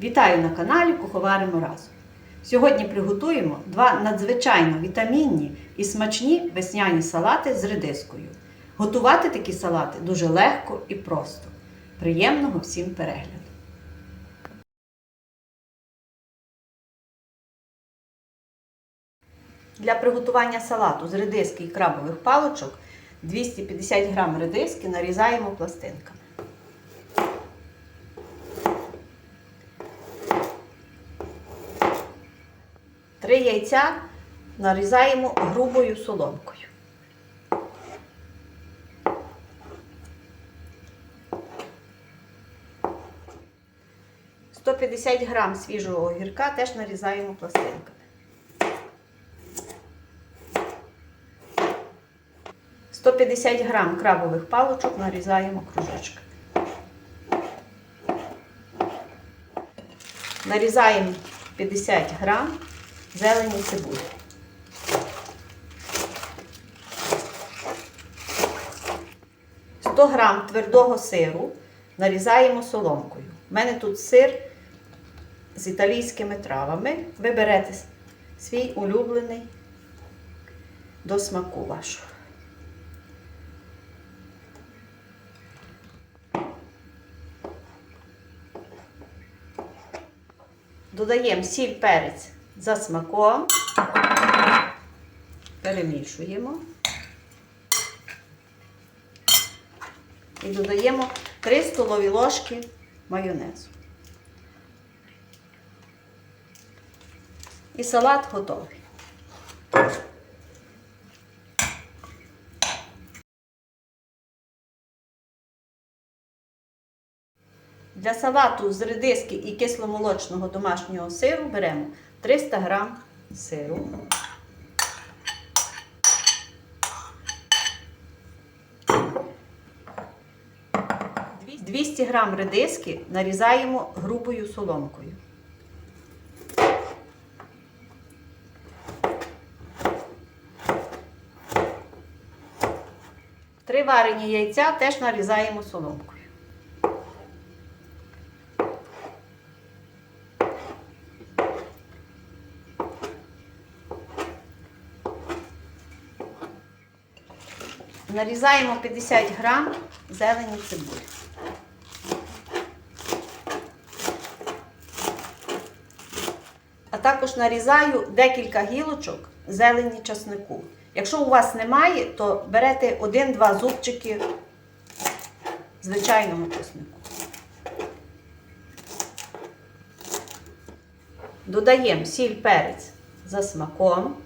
Вітаю на каналі Куховаримо разом. Сьогодні приготуємо два надзвичайно вітамінні і смачні весняні салати з редискою. Готувати такі салати дуже легко і просто. Приємного всім перегляду! Для приготування салату з редиски і крабових паличок 250 г редиски нарізаємо пластинками. Три яйця нарізаємо грубою соломкою. Сто п'ятдесят грам свіжого огірка теж нарізаємо пластинками. 150 грам крабових палочок нарізаємо кружочками. Нарізаємо 50 грам зелені цибулі. Сто грам твердого сиру нарізаємо соломкою. У мене тут сир з італійськими травами. Ви берете свій улюблений до смаку вашого. Додаємо сіль перець за смаком, перемішуємо і додаємо 3 столові ложки майонезу. І салат готовий. Для салату з редиски і кисломолочного домашнього сиру беремо 300 г сиру. Дві- 200 г редиски нарізаємо грубою соломкою. Три варені яйця теж нарізаємо соломкою. Нарізаємо 50 грам зелені цибулі. А також нарізаю декілька гілочок зелені часнику. Якщо у вас немає, то берете один-два зубчики звичайного часнику. Додаємо сіль перець за смаком.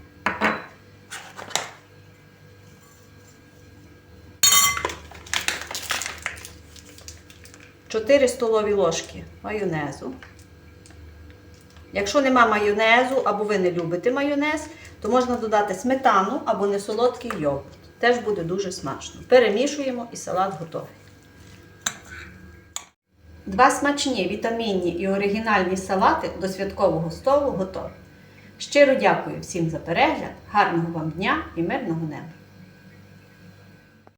Чотири столові ложки майонезу. Якщо нема майонезу або ви не любите майонез, то можна додати сметану або несолодкий йогурт. Теж буде дуже смачно. Перемішуємо і салат готовий. Два смачні, вітамінні і оригінальні салати до святкового столу готові. Щиро дякую всім за перегляд, гарного вам дня і мирного неба!